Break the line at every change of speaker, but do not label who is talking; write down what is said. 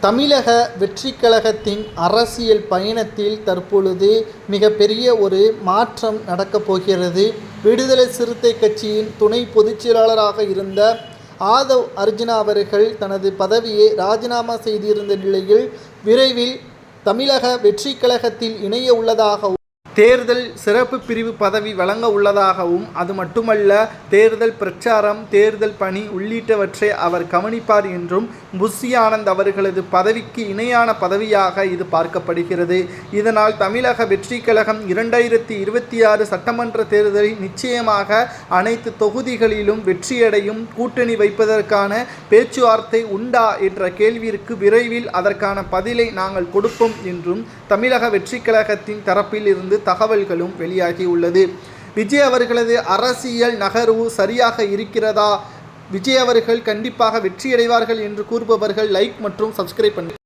தமிழக வெற்றிக்கழகத்தின் அரசியல் பயணத்தில் தற்பொழுது மிகப்பெரிய ஒரு மாற்றம் நடக்கப் போகிறது. விடுதலை சிறுத்தை கட்சியின் துணை பொதுச்செயலாளராக இருந்த ஆதவ் அர்ஜுனா அவர்கள் தனது பதவியை ராஜினாமா செய்திருந்த நிலையில் விரைவில் தமிழக வெற்றிக்கழகத்தில் இணைய உள்ளதாக தேர்தல் சிறப்பு பிரிவு பதவி வழங்க உள்ளதாகவும் அது மட்டுமல்ல தேர்தல் பிரச்சாரம் தேர்தல் பணி உள்ளிட்டவற்றை அவர் கவனிப்பார் என்றும் புஷி ஆனந்த் அவர்களது பதவிக்கு இணையான பதவியாக இது பார்க்கப்படுகிறது. இதனால் தமிழக வெற்றி கழகம் இரண்டாயிரத்தி இருபத்தி ஆறு சட்டமன்ற தேர்தலில் நிச்சயமாக அனைத்து தொகுதிகளிலும் வெற்றியடையும். கூட்டணி வைப்பதற்கான பேச்சுவார்த்தை உண்டா என்ற கேள்விற்கு விரைவில் அதற்கான பதிலை நாங்கள் கொடுப்போம் என்றும் தமிழக வெற்றி கழகத்தின் தரப்பில் இருந்து தகவல்களும் வெளியாகியுள்ளது விஜய் அவர்களது அரசியல் நகர்வு சரியாக இருக்கிறதா? விஜய் அவர்கள் கண்டிப்பாக வெற்றியடைவார்கள் என்று கூறுபவர்கள் லைக் மற்றும் சப்ஸ்கிரைப் பண்ணி